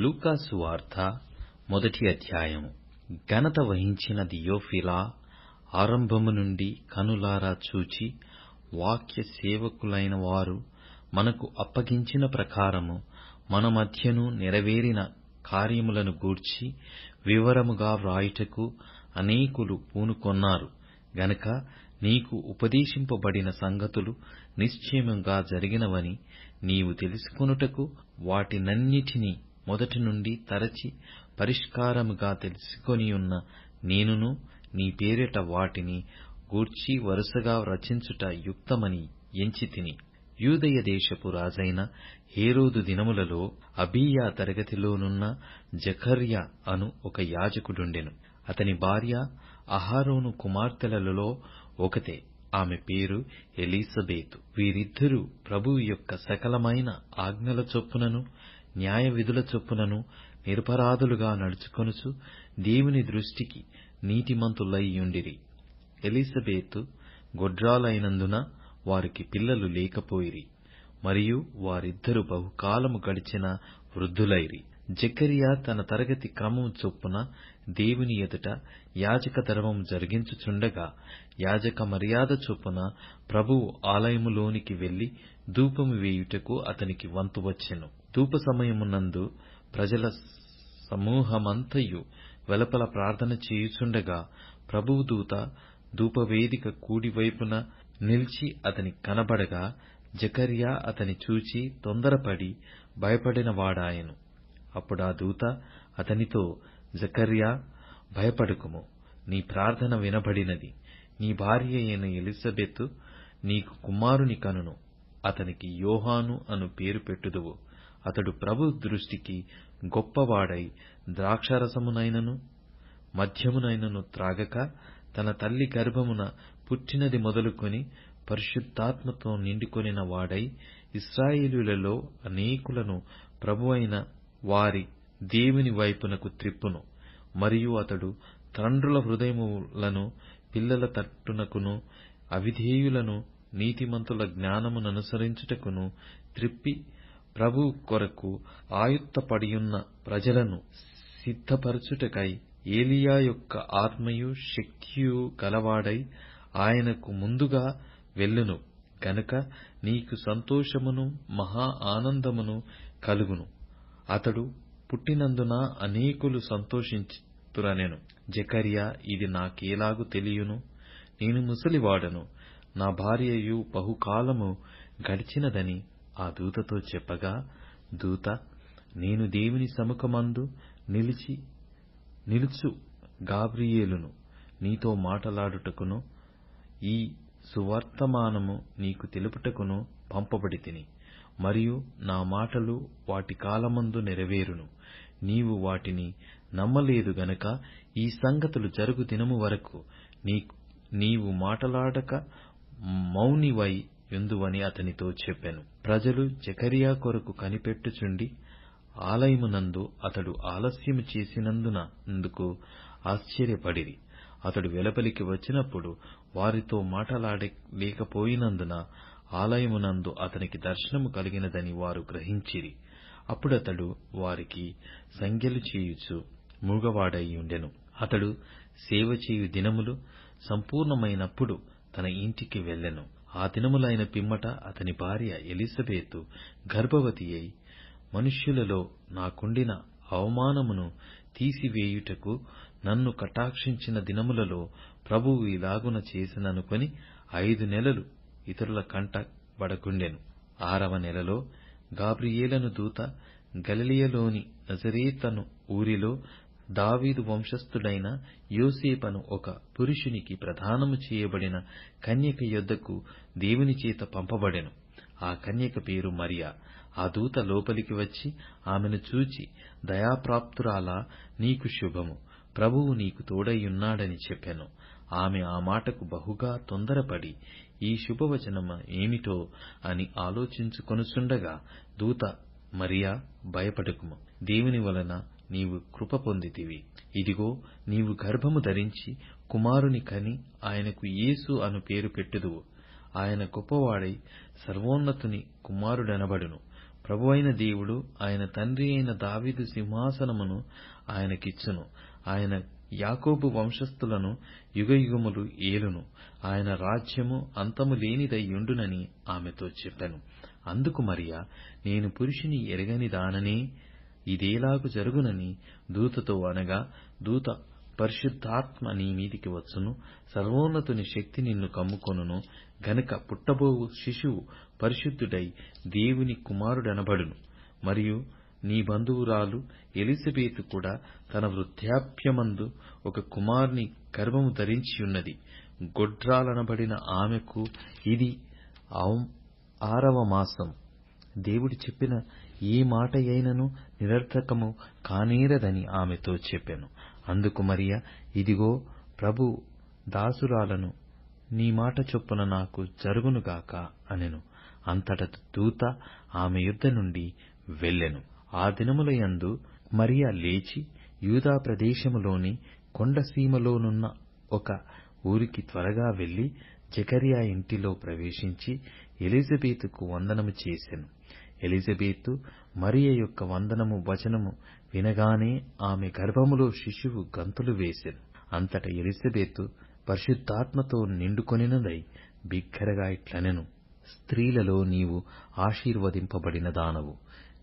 లూకాసు వార్త మొదటి అధ్యాయము. ఘనత వహించిన దియోఫిలా ఆరంభము నుండి కనులారా చూచి వాక్య సేవకులైన వారు మనకు అప్పగించిన ప్రకారము మన మధ్యను నెరవేరిన కార్యములను గూర్చి వివరముగా వ్రాయుటకు అనేకులు పూనుకొన్నారు. గనక నీకు ఉపదేశింపబడిన సంగతులు నిశ్చయముగా జరిగినవని నీవు తెలుసుకొనుటకు వాటినన్నిటినీ మొదటి నుండి తరచి పరిష్కారముగా తెలుసుకొనియున్న నేనును నీ పేరిట వాటిని గూర్చి వరుసగా రచించుట యుక్తమని ఎంచితిని. యూదయ దేశపు రాజైన హేరోదు దినములలో అబీయా తరగతిలోనున్న జకర్య అను ఒక యాజకుడుండెను. అతని భార్య అహారోను కుమార్తెలలో ఒకతే. ఆమె పేరు ఎలీసబేతు. వీరిద్దరూ ప్రభువు యొక్క సకలమైన ఆజ్ఞల చొప్పునను న్యాయ విధుల చొప్పునను నిరపరాధులుగా నడుచుకొనుచు దేవుని దృష్టికి నీతిమంతులయ్యుండిరి. ఎలీసబేతు గొడ్రాలైనందున వారికి పిల్లలు లేకపోయిరి మరియు వారిద్దరు బహుకాలము గడిచిన వృద్ధులైరి. జకరియా తన తరగతి క్రమము చొప్పున దేవుని ఎదుట యాజక ధర్మము జరిగించుచుండగా యాజక మర్యాద చొప్పున ప్రభువు ఆలయములోనికి వెళ్ళి ధూపము వేయుటకు అతనికి వంతు వచ్చెను. ధూప సమయమునందు ప్రజల సమూహమంతయు వెలపల ప్రార్థన చేయుచుండగా ప్రభువు దూత ధూపవేదిక కూడివైపున నిలిచి అతని కనబడగా జకర్యా అతని చూచి తొందరపడి భయపడినవాడాయెను. అప్పుడా దూత అతనితో జకర్యా భయపడకుము. నీ ప్రార్థన వినబడినది. నీ భార్య అయిన ఎలిజబెత్ నీకు కుమారుని కనును. అతనికి యోహాను అను పేరు పెట్టుదువు. అతడు ప్రభు దృష్టికి గొప్పవాడై ద్రాక్షరసమునైనను మద్యమునైనను త్రాగక తన తల్లి గర్భమున పుట్టినది మొదలుకొని పరిశుద్ధాత్మతో నిండుకొనిన వాడై ఇస్రాయేలులలో అనేకులను ప్రభువైన వారి దేవుని వైపునకు త్రిప్పును. మరియు అతడు తండ్రుల హృదయములను పిల్లల తట్టునకును అవిధేయులను నీతిమంతుల జ్ఞానముననుసరించుటకును త్రిప్పి ప్రభు కొరకు ఆయుత్తపడియున్న ప్రజలను సిద్ధపరచుటకై ఏలియా యొక్క ఆత్మయు శక్తియు గలవాడై ఆయనకు ముందుగా వెళ్ళును. గనుక నీకు సంతోషమును మహా ఆనందమును కలుగును. అతడు పుట్టినందున అనేకులు సంతోషించురనెను జకరియా ఇది నాకేలాగు తెలియును. నేను ముసలివాడను. నా భార్యయు బహుకాలము గడిచినదని ఆ దూతతో చెప్పగా దూత నేను దేవుని సముఖమందు నిలిచి నిలుచు గాబ్రియేలును నీతో మాటలాడుటకును ఈ సువర్తమానము నీకు తెలుపుటకును పంపబడితిని. మరియు నా మాటలు వాటి కాలమందు నెరవేరును. నీవు వాటిని నమ్మలేదు గనక ఈ సంగతులు జరుగు దినము వరకు నీవు మాటలాడక మౌనివై యుందువని అతనితో చెప్పెను. ప్రజలు జకరియా కొరకు కనిపెట్టుచుండి ఆలయమునందు అతడు ఆలస్యము చేసినందునందుకు ఆశ్చర్యపడిరి. అతడు వెలుపలికి వచ్చినప్పుడు వారితో మాటలాడలేకపోయినందున ఆలయమునందు అతనికి దర్శనము కలిగినదని వారు గ్రహించిరి. అప్పుడతడు వారికి సంజ్ఞలు చేయుచు మూగవాడైయుండెను అతడు సేవ చేయు దినములు సంపూర్ణమైనప్పుడు తన ఇంటికి వెళ్ళెను. ఆ దినములైన పిమ్మట అతని భార్య ఎలిజబెతు గర్భవతి అయి మనుష్యులలో నాకుండిన అవమానమును తీసివేయుటకు నన్ను కటాక్షించిన దినములలో ప్రభువు ఇలాగున చేసిననుకొని ఐదు నెలలు ఇతరుల కంట బడకుండెను ఆరవ నెలలో గాబ్రియేలను దూత గలిలయలోని నజరేతను ఊరిలో దావీదు వంశస్థుడైన యోసేపను ఒక పురుషునికి ప్రధానము చేయబడిన కన్యక యొద్దకు దేవుని చేత పంపబడెను. ఆ కన్యక పేరు మరియా. ఆ దూత లోపలికి వచ్చి ఆమెను చూచి దయాప్రాప్తురాలా నీకు శుభము. ప్రభువు నీకు తోడైయున్నాడని చెప్పెను. ఆమె ఆ మాటకు బహుగా తొందరపడి ఈ శుభవచనము ఏమిటో అని ఆలోచించుకొనుచుండగా దూత మరియా భయపడకుము. దేవుని వలన నీవు కృప పొందితివి. ఇదిగో నీవు గర్భము ధరించి కుమారుని కని ఆయనకు యేసు అను పేరు పెట్టుదువు. ఆయన గొప్పవాడై సర్వోన్నతుని కుమారుడనబడును. ప్రభువైన దేవుడు ఆయన తండ్రి అయిన దావీదు సింహాసనమును ఆయనకిచ్చును. ఆయన యాకోబు వంశస్థులను యుగయుగములు ఏలును. ఆయన రాజ్యము అంతము లేనిదయ్యుండునని ఆమెతో చెప్పాను. అందుకు మరియ నేను పురుషుని ఎరగని దాననే ఇదేలాగు జరుగునని దూతతో అనగా దూత పరిశుద్ధాత్మ నీ మీదికి వచ్చును. సర్వోన్నతుని శక్తి నిన్ను కమ్ముకొనును. గనుక పుట్టబోవు శిశువు పరిశుద్ధుడై దేవుని కుమారుడనబడును. మరియు నీ బంధువురాలు ఎలిజబెతు కూడా తన వృద్ధాప్యమందు ఒక కుమారుని గర్భము ధరించియున్నది గొడ్రాలనబడిన ఆమెకు ఇది ఆరవ మాసం. దేవుడు చెప్పిన ఏ అయినను నిరర్థకము కానేరదని ఆమెతో చెప్పెను. అందుకు మరియ ఇదిగో ప్రభు దాసురాలను నీ మాట చొప్పున నాకు జరుగునుగాక అనెను. అంతట దూత ఆమె యుద్ధ నుండి వెళ్ళెను. ఆ దినములయందు మరియ లేచి యూదా ప్రదేశములోని కొండసీమలోనున్న ఒక ఊరికి త్వరగా వెళ్ళి జకరియా ఇంటిలో ప్రవేశించి ఎలిజబేతుకు వందనము చేసెను. ఎలిజబెతు మరియ యొక్క వందనము వచనము వినగానే ఆమె గర్భములో శిశువు గంతులు వేసెను. అంతట ఎలిజబెతు పరిశుద్ధాత్మతో నిండుకొనినదై బిగ్గరగా ఇట్లనెను. స్త్రీలలో నీవు ఆశీర్వదింపబడిన దానవు.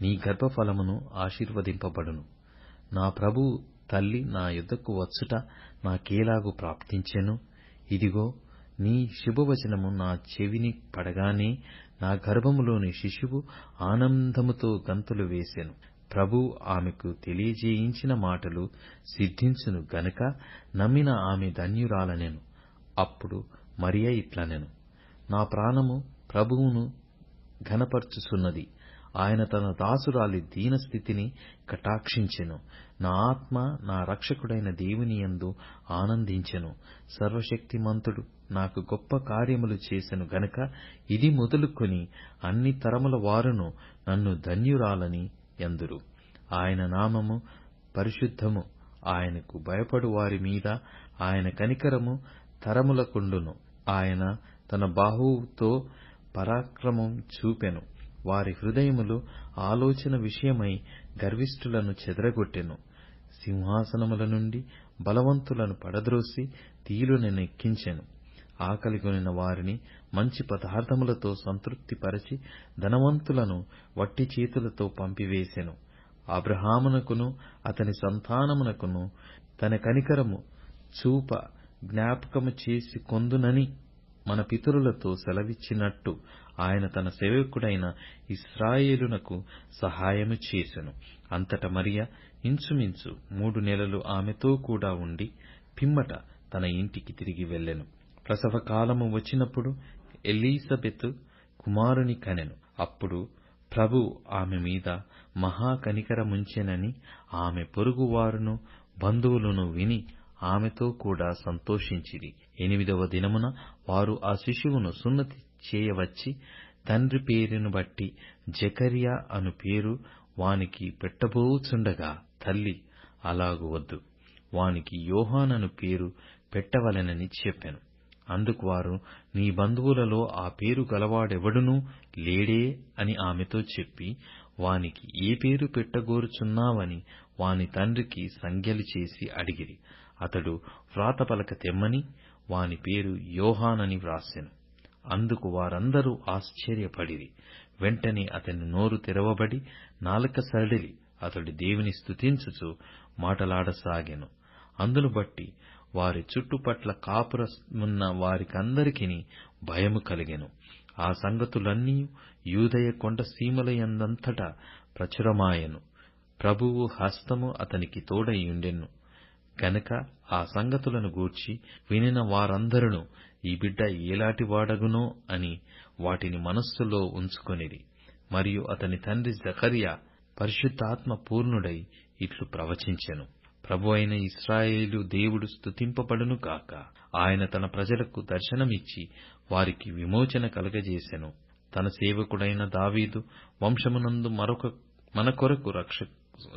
నీ గర్భఫలమును ఆశీర్వదింపబడును. నా ప్రభు తల్లి నా యుద్ధకు వచ్చుట నాకేలాగు ప్రాప్తించెను? ఇదిగో నీ శుభవచనము నా చెవిని పడగానే నా గర్భములోని శిశువు ఆనందముతో గంతులు వేసెను. ప్రభు ఆమెకు తెలియజేయించిన మాటలు సిద్ధించును గనుక నమ్మిన ఆమె ధన్యురాలనెను. అప్పుడు మరియ ఇట్లనెను. నా ప్రాణము ప్రభువును ఘనపర్చుచున్నది. ఆయన తన దాసురాలి దీనస్థితిని కటాక్షించెను. నా ఆత్మ నా రక్షకుడైన దేవుని యందు ఆనందించెను. సర్వశక్తిమంతుడు నాకు గొప్ప కార్యములు చేసెను గనక ఇది మొదలుకొని అన్ని తరముల వారును నన్ను ధన్యురాలని ఎందురు ఆయన నామము పరిశుద్ధము. ఆయనకు భయపడు వారి మీద ఆయన కనికరము తరములకుండును ఆయన తన బాహువుతో పరాక్రమం చూపెను. వారి హృదయములు ఆలోచన విషయమై గర్విష్ఠులను చెదరగొట్టెను. సింహాసనముల నుండి బలవంతులను పడద్రోసి తీలుని నెక్కించెను. ఆకలిగొనిన వారిని మంచి పదార్థములతో సంతృప్తిపరచి ధనవంతులను వట్టి చేతులతో పంపివేసెను. అబ్రహామునకును అతని సంతానమునకును తన కనికరము చూప జ్ఞాపకము చేసి కొందునని మన పితరులతో సెలవిచ్చినట్టు ఆయన తన సేవకుడైన ఇస్రాయేలునకు సహాయము చేసెను. అంతట మరియ ఇంచుమించు మూడు నెలలు ఆమెతో కూడా ఉండి పిమ్మట తన ఇంటికి తిరిగి వెళ్ళెను. ప్రసవకాలము వచ్చినప్పుడు ఎలీసబెతు కుమారుని కనెను. అప్పుడు ప్రభు ఆమె మీద మహాకనికరముంచెనని ఆమె పొరుగువారును బంధువులను విని ఆమెతో కూడా సంతోషించిరి. ఎనిమిదవ దినమున వారు ఆ శిశువును సున్నతి చేయవచ్చి తండ్రి పేరును బట్టి జకరియా అను పేరు వానికి పెట్టబోచుండగా తల్లి అలాగు వద్దు. వానికి యోహానను పేరు పెట్టవలెనని చెప్పెను. అందుకు వారు నీ బంధువులలో ఆ పేరు గలవాడెవడునూ లేడే అని ఆమెతో చెప్పి వానికి ఏ పేరు పెట్టగోరుచున్నావని వాని తండ్రికి సంజ్ఞలు చేసి అడిగిరి. అతడు వ్రాతపలక తెమ్మని వాని పేరు యోహానని వ్రాసెను. అందుకు వారందరూ ఆశ్చర్యపడిరి. వెంటనే అతని నోరు తెరవబడి నాలుక సడిలి అతడు దేవుని స్తుతించుచు మాటలాడసాగెను. అందును బట్టి వారి చుట్టుపట్ల కాపురమున్న వారికందరికీ భయము కలిగెను. ఆ సంగతులన్నీ యూదయ కొండ సీమలయందంతటా ప్రచురమాయెను. ప్రభువు హస్తము అతనికి తోడై ఉండెను గనక ఆ సంగతులను గూర్చి వినిన వారందరును ఈ బిడ్డ ఏలాటి వాడగునో అని వాటిని మనస్సులో ఉంచుకొనిరి. మరియు అతని తండ్రి జకరియా పరిశుద్ధాత్మ పూర్ణుడై ఇట్లు ప్రవచించెను. ప్రభు అయిన ఇస్రాయేలు దేవుడు స్తుతింపబడును గాక. ఆయన తన ప్రజలకు దర్శనమిచ్చి వారికి విమోచన కలగజేశెను తన సేవకుడైన దావీదు వంశమునందు మరొక మన కొరకు రక్ష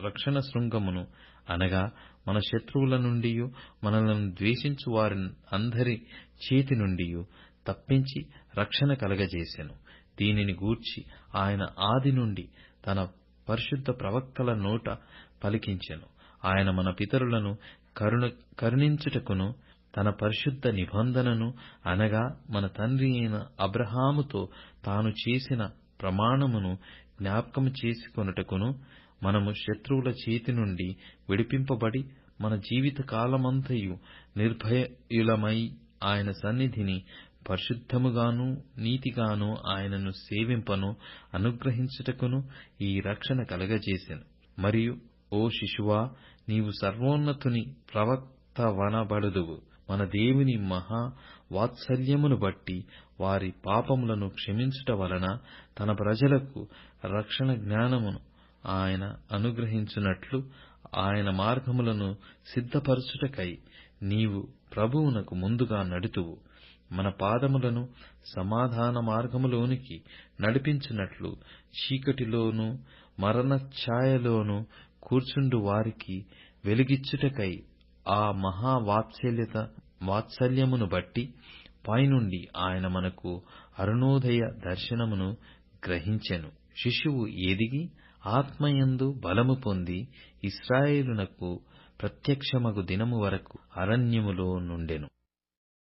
రక్షణ శృంగమును అనగా మన శత్రువుల నుండి మనలను ద్వేషించు వారి అందరి చేతి నుండి తప్పించి రక్షణ కలగజేసెను. దీనిని గూర్చి ఆయన ఆది నుండి తన పరిశుద్ధ ప్రవక్తల నోట పలికించెను. ఆయన మన పితరులను కరుణ కరుణించుటకును తన పరిశుద్ధ నిబంధనను అనగా మన తండ్రి అయిన అబ్రహాముతో తాను చేసిన ప్రమాణమును జ్ఞాపకము చేసుకొనుటకును మనము శత్రువుల చేతి నుండి విడిపింపబడి మన జీవిత కాలమంతయు నిర్భయులమై ఆయన సన్నిధిని పరిశుద్ధముగాను నీతిగాను ఆయనను సేవింపను అనుగ్రహించుటకును ఈ రక్షణ కలగజేసెను. మరియు ఓ శిశువా నీవు సర్వోన్నతుని ప్రవక్తవనబడుదువు. మన దేవుని మహా వాత్సల్యమును బట్టి వారి పాపములను క్షమించుట వలన తన ప్రజలకు రక్షణ జ్ఞానమును ఆయన అనుగ్రహించునట్లు ఆయన మార్గములను సిద్ధపరచుటకై నీవు ప్రభువునకు ముందుగా నడుతువు. మన పాదములను సమాధాన మార్గములోనికి నడిపించినట్లు చీకటిలోను మరణఛాయలోను కూర్చుండు వారికి వెలుగిచ్చుటకై ఆ మహావాత్సల్యత వాత్సల్యమును బట్టి పైనుండి ఆయన మనకు అరుణోదయ దర్శనమును గ్రహించెను. శిశువు ఎదిగి ఆత్మయందు బలము పొంది ఇస్రాయేలునకు ప్రత్యక్షమగు దినము వరకు అరణ్యములో నుండెను.